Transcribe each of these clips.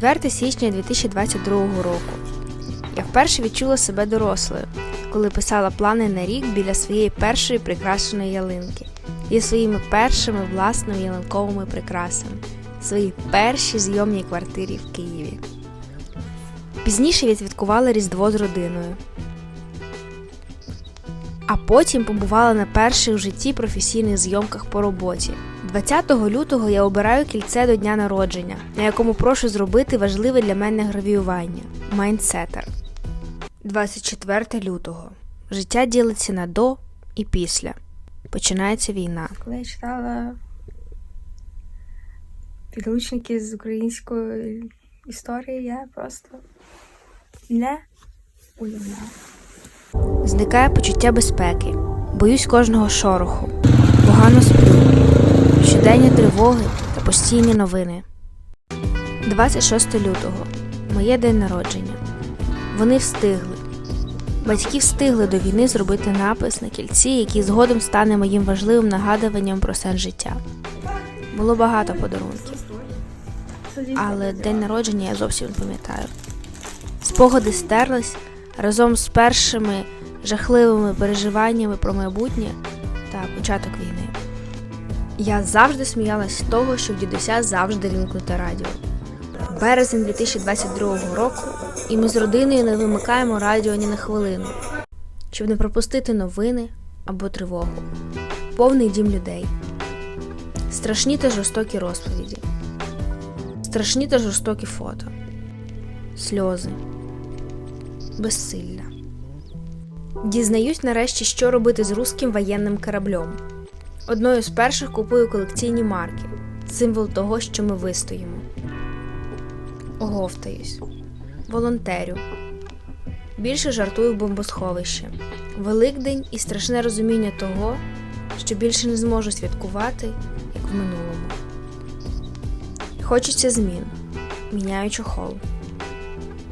4 січня 2022 року. Я вперше відчула себе дорослою, коли писала плани на рік біля своєї першої прикрашеної ялинки зі своїми першими власними ялинковими прикрасами, своїй першій зйомній квартирі в Києві. Пізніше відсвяткувала Різдво з родиною. А потім побувала на перших в житті професійних зйомках по роботі. 20 лютого я обираю кільце до дня народження, на якому прошу зробити важливе для мене гравіювання майндсетер. 24 лютого. Життя ділиться на до і після. Починається війна. Коли я читала підручники з української історії, я просто не уявляла. Зникає почуття безпеки. Боюсь кожного шороху. Погано сплю. Щоденні тривоги та постійні новини. 26 лютого. Моє день народження. Вони встигли. Батьки встигли до війни зробити напис на кільці, який згодом стане моїм важливим нагадуванням про сенс життя. Було багато подарунків, але день народження я зовсім не пам'ятаю. Спогади стерлись разом з першими жахливими переживаннями про майбутнє та початок війни. Я завжди сміялась з того, що дідуся завжди вімкнуте радіо. Березень 2022 року, і ми з родиною не вимикаємо радіо ні на хвилину, щоб не пропустити новини або тривогу. Повний дім людей. Страшні та жорстокі розповіді. Страшні та жорстокі фото. Сльози. Безсилля. Дізнаюсь нарешті, що робити з руським воєнним кораблем. Одною з перших купую колекційні марки, символ того, що ми вистоїмо. Оговтаюсь. Волонтерю. Більше жартую в бомбосховище. Великдень і страшне розуміння того, що більше не зможу святкувати, як в минулому. Хочеться змін. Міняю чохол.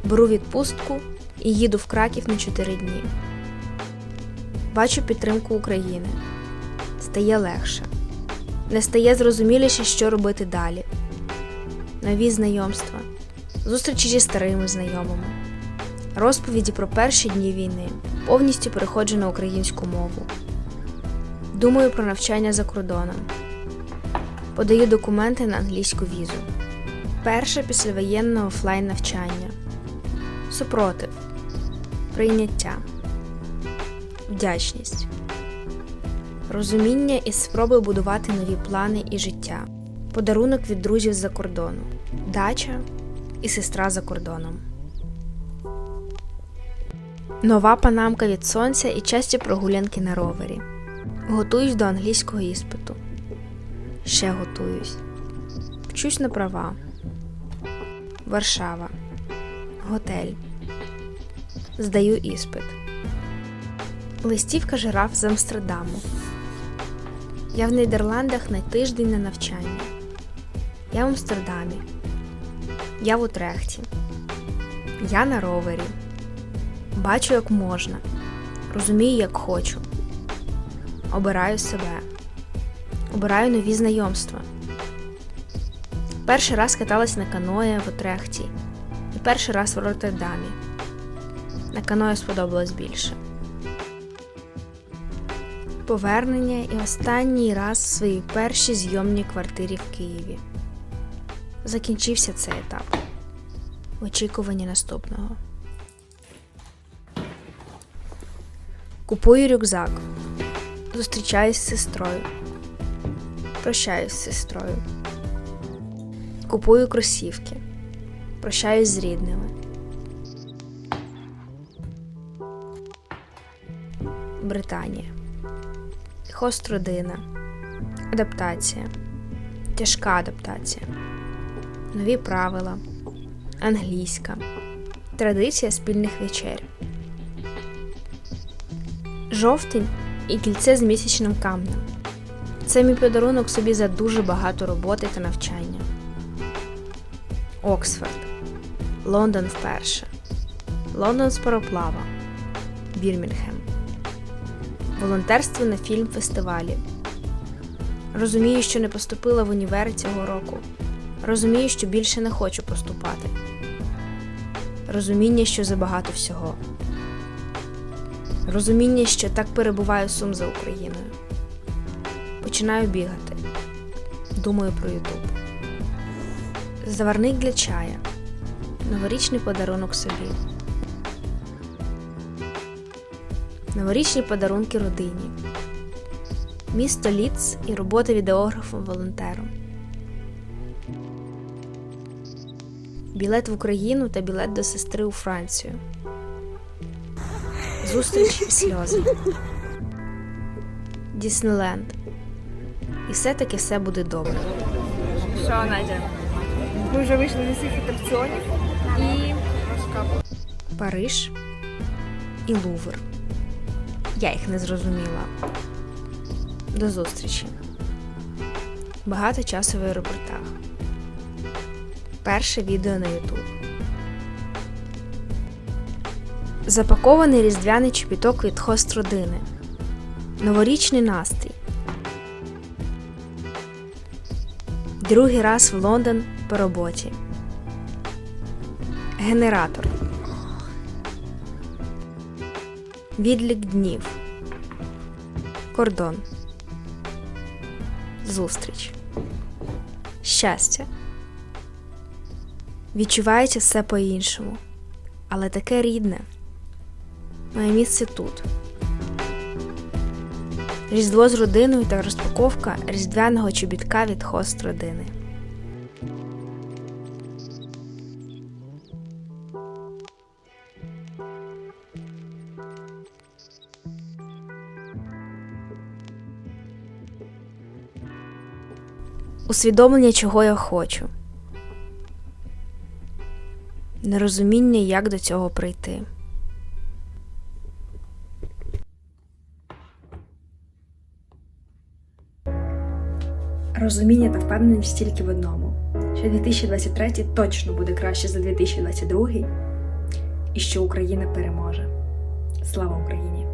Беру відпустку і їду в Краків на 4 дні. Бачу підтримку України. Стає легше. Не стає зрозуміліше, що робити далі. Нові знайомства, зустрічі зі старими знайомими, розповіді про перші дні війни, повністю переходжу на українську мову. Думаю про навчання за кордоном. Подаю документи на англійську візу. Перше післявоєнне офлайн навчання. Супротив. Прийняття. Вдячність. Розуміння і спроби будувати нові плани і життя. Подарунок від друзів з-за кордону. Дача і сестра за кордоном. Нова панамка від сонця і часті прогулянки на ровері. Готуюсь до англійського іспиту. Ще готуюсь. Вчусь на права. Варшава. Готель. Здаю іспит. Листівка жираф з Амстердаму. Я в Нідерландах на тиждень на навчання. Я в Амстердамі. Я в Утрехті. Я на ровері. Бачу, як можна. Розумію, як хочу. Обираю себе. Обираю нові знайомства. Перший раз каталась на каное в Утрехті. І перший раз в Роттердамі. На каное сподобалось більше. Повернення і останній раз в своїй першій зйомній квартирі в Києві. Закінчився цей етап. В очікуванні наступного. Купую рюкзак. Зустрічаюсь з сестрою. Прощаюсь з сестрою. Купую кросівки. Прощаюсь з рідними. Британія. Хост родина. Адаптація. Тяжка адаптація. Нові правила. Англійська. Традиція спільних вечер. Жовтень і кільце з місячним камнем. Це мій подарунок собі за дуже багато роботи та навчання. Оксфорд. Лондон вперше. Лондон з пароплава. Бірмінгем. Волонтерство на фільм-фестивалі. Розумію, що не поступила в універ цього року. Розумію, що більше не хочу поступати. Розуміння, що забагато всього. Розуміння, що так перебуваю сум за Україною. Починаю бігати. Думаю про Ютуб. Заварник для чая. Новорічний подарунок собі. Новорічні подарунки родині. Місто Ліц і робота відеографом-волонтером. Білет в Україну та білет до сестри у Францію. Зустріч і сльози. Діснейленд. І все-таки все буде добре. Що, Надя? Ми вже вийшли з усіх атракціонів і Париж і Лувр. Я їх не зрозуміла. До зустрічі. Багато часу в аеропортах. Перше відео на YouTube. Запакований різдвяний чобіток від хост родини. Новорічний настрій. Другий раз в Лондон по роботі. Генератор. Відлік днів. Кордон. Зустріч. Щастя. Відчувається все по-іншому. Але таке рідне. Моє місце тут. Різдво з родиною та розпаковка різдвяного чобітка від хост родини. Усвідомлення, чого я хочу. Нерозуміння, як до цього прийти. Розуміння та впевненість тільки в одному: що 2023 точно буде краще за 2022 і що Україна переможе. Слава Україні!